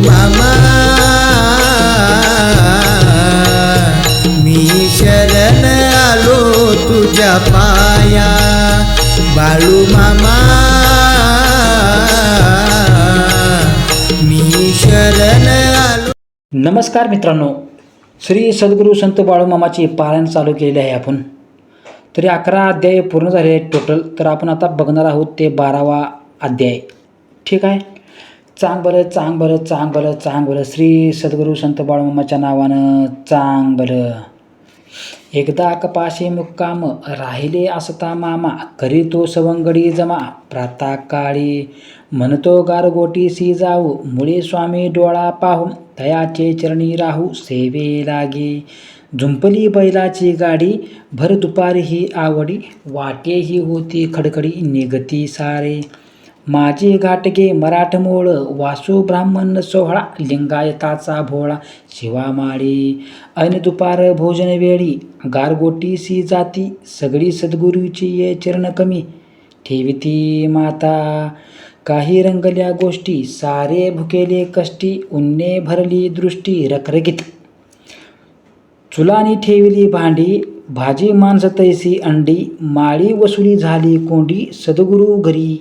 मामा मी शरण आलो तुझ्या पाया. बाळू मामा मी शरण आलो. नमस्कार मित्रांनो. श्री सद्गुरू संत बाळूमामाची पारायण चालू केलेले आहे आपण. तरी अकरा अध्याय पूर्ण झाले आहेत टोटल तर आपण आता बघणार आहोत ते बारावा अध्याय. ठीक आहे? चांग बरं चांग बरं चांग बरं चांग बरं श्री सद्गुरू संत बाळमामाच्या नावानं चांग बरं एकदा कपाशी मुक्काम राहिले असता मामा करी तो सवंगडी जमा प्रातःकाळी म्हणतो गारगोटीसी जाऊ मुळे स्वामी डोळा पाहू तयाचे चरणी राहू सेवे लागे. झुंपली बैलाची गाडी भर दुपारी ही आवडी वाटेही होती खडखडी निगती सारे. माझे गाटगे मराठमोळ वासू ब्राह्मण सोहळा लिंगायताचा भोळा शिवामाळी. ऐन दुपार भोजन वेळी गारगोटीसी जाती सगळी सद्गुरूची ये चरण कमी. ठेविती माता काही रंगल्या गोष्टी सारे भुकेले कष्टी उन्ने भरली दृष्टी रखरगीत. चुलानी ठेवली भांडी भाजी माणसं तैसी अंडी माळी वसुली झाली कोंडी सद्गुरू घरी.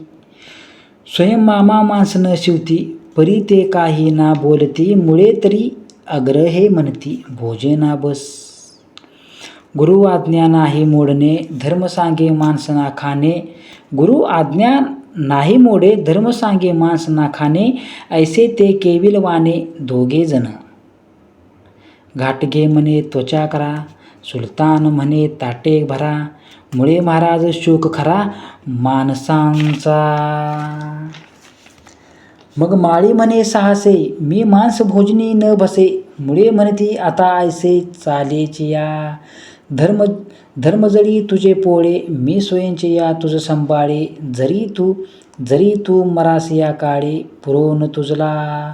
स्वयं मामा माणसं शिवती परी ते काही ना बोलती मुळे तरी अग्रहे म्हणती भोजना बस. गुरु आज्ञा नाही मोडणे धर्म सांगे माणसना खाणे. गुरु आज्ञा नाही मोडे धर्म सांगे माणसना खाणे ऐसे ते केविल वाणे दोघे जण. घाटगे म्हणे त्वचा करा सुलतान म्हणे ताटे भरा मुळे महाराज शोक खरा माणसांचा. मग माळी म्हणे साहसे मी मांस भोजनी न बसे मुळे म्हणती आता ऐसे चालेची या. धर्म धर्मजळी तुझे पोळे मी स्वयंचे या तुझं संभाळे जरी तू जरी तू मरास या काळी पुरवून तुझला.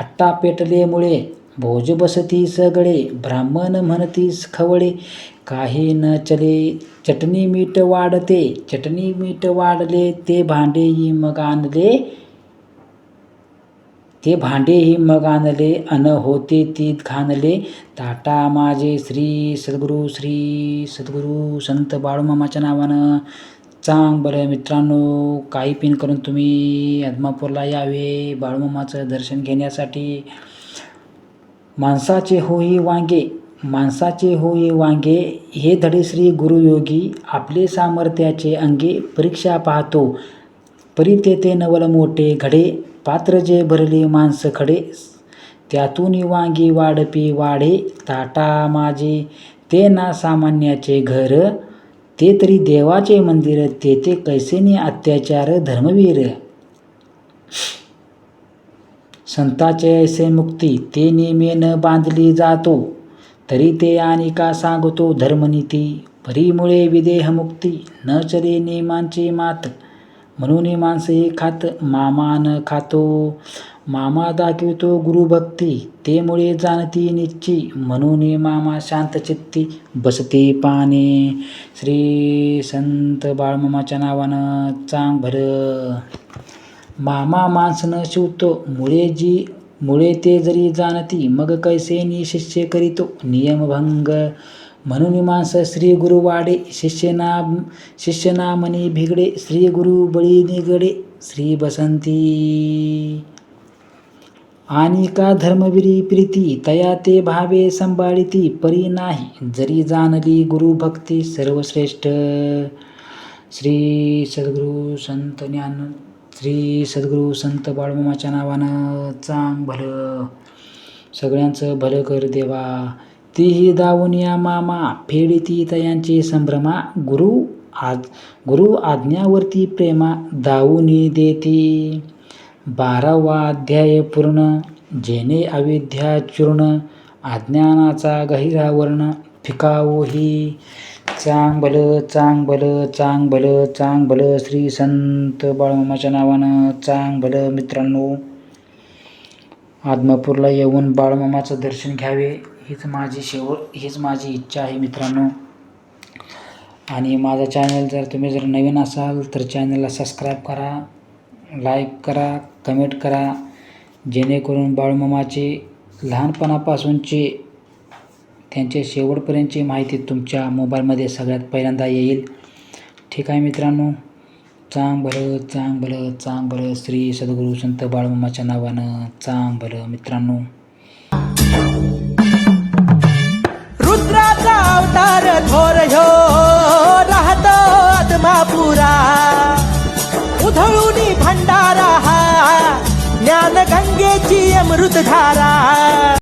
हट्टा पेटले मुळे भोज बसती सगळे ब्राह्मण म्हणतीस खवळे काही न चले चटणी मीठ वाढते चटणी मीठ वाढले ते भांडेही मग आणले. ते भांडेही मग आणले अन होते तीत घाणले ताटा माझे श्री सद्गुरू श्री सद्गुरू संत बाळूमामाच्या नावानं. चांग बरं मित्रांनो काही पिन करून तुम्ही आदमापूरला यावे बाळूमामाचं दर्शन घेण्यासाठी. माणसाचे होई वांगे माणसाचे होई वांगे हे धडे श्री गुरुयोगी आपले सामर्थ्याचे अंगे परीक्षा पाहतो. परी तेथे नवल मोठे घडे पात्र जे भरले माणसं खडे त्यातून वांगी वाढपी वाढे ताटा माझे ते ना सामान्याचे घर ते तरी देवाचे मंदिर तेथे कैसेने अत्याचार धर्मवीर. संताचे ऐसे मुक्ती ते नेमेन बांधली जातो. तरी ते आणि का सांगतो धर्मनीती? परीमुळे विदेहमुक्ती न चले नियमांची मात. म्हणून माणसे खात मामा न खातो. मामा दाखवितो गुरुभक्ती ते मुळे जाणती निच्ची. म्हणून मामा शांतचित्ती बसते पाने. श्री संत बाळमामाच्या नावानं चांग भर मामा माणसं शिवतो मुळे जी मुळे ते जरी जाणती मग कैसे नि शिष्य करीतो? नियमभंग म्हणून माणसं श्री गुरु वाडे शिष्यना शिष्यना मनी भिगडे श्री गुरु बळी निगडे श्री बसंती. आणि का धर्मवीरी प्रीती तया ते भावे संभाळिती परी नाही जरी जाणली गुरुभक्ती सर्वश्रेष्ठ. श्री सद्गुरु संत ज्ञान श्री सद्गुरू संत बाळमामाच्या नावानं चांग भलं. सगळ्यांचं भलं कर देवा. तीही दावून या मामा. फेडीती तयांचे संभ्रमा. गुरु आज गुरु आज्ञावरती प्रेमा दावूनी देती. बारावा अध्याय पूर्ण. जेणे अविद्या चूर्ण. अज्ञानाचा गहिरा वर्ण. फिकाऊ चांग भलं चांग भलं चांग भलं चांग भलं श्री संत बाळमामाच्या नावानं चांग भलं मित्रांनो. आदमापूरला येऊन बाळमामाचं दर्शन घ्यावे हीच माझी शेवट हीच माझी इच्छा आहे मित्रांनो. आणि माझा चॅनल जर तुम्ही जर नवीन असाल तर चॅनलला सबस्क्राईब करा लाईक करा कमेंट करा. जेणेकरून बाळमामाचे लहानपणापासूनचे त्यांचे शेवटपर्यंतची माहिती तुमच्या मोबाईलमध्ये सगळ्यात पहिल्यांदा येईल. ठीक आहे मित्रांनो. चांग भलं चांग भलं चांग भलं श्री सद्गुरू संत बाळमामाच्या नावानं चांग भलं मित्रांनो. रुद्राचा अवतार थोर ह्यो राहतो आत्मापुरा. उधळून भंडारा हा ज्ञान गंगेची अमृतधारा.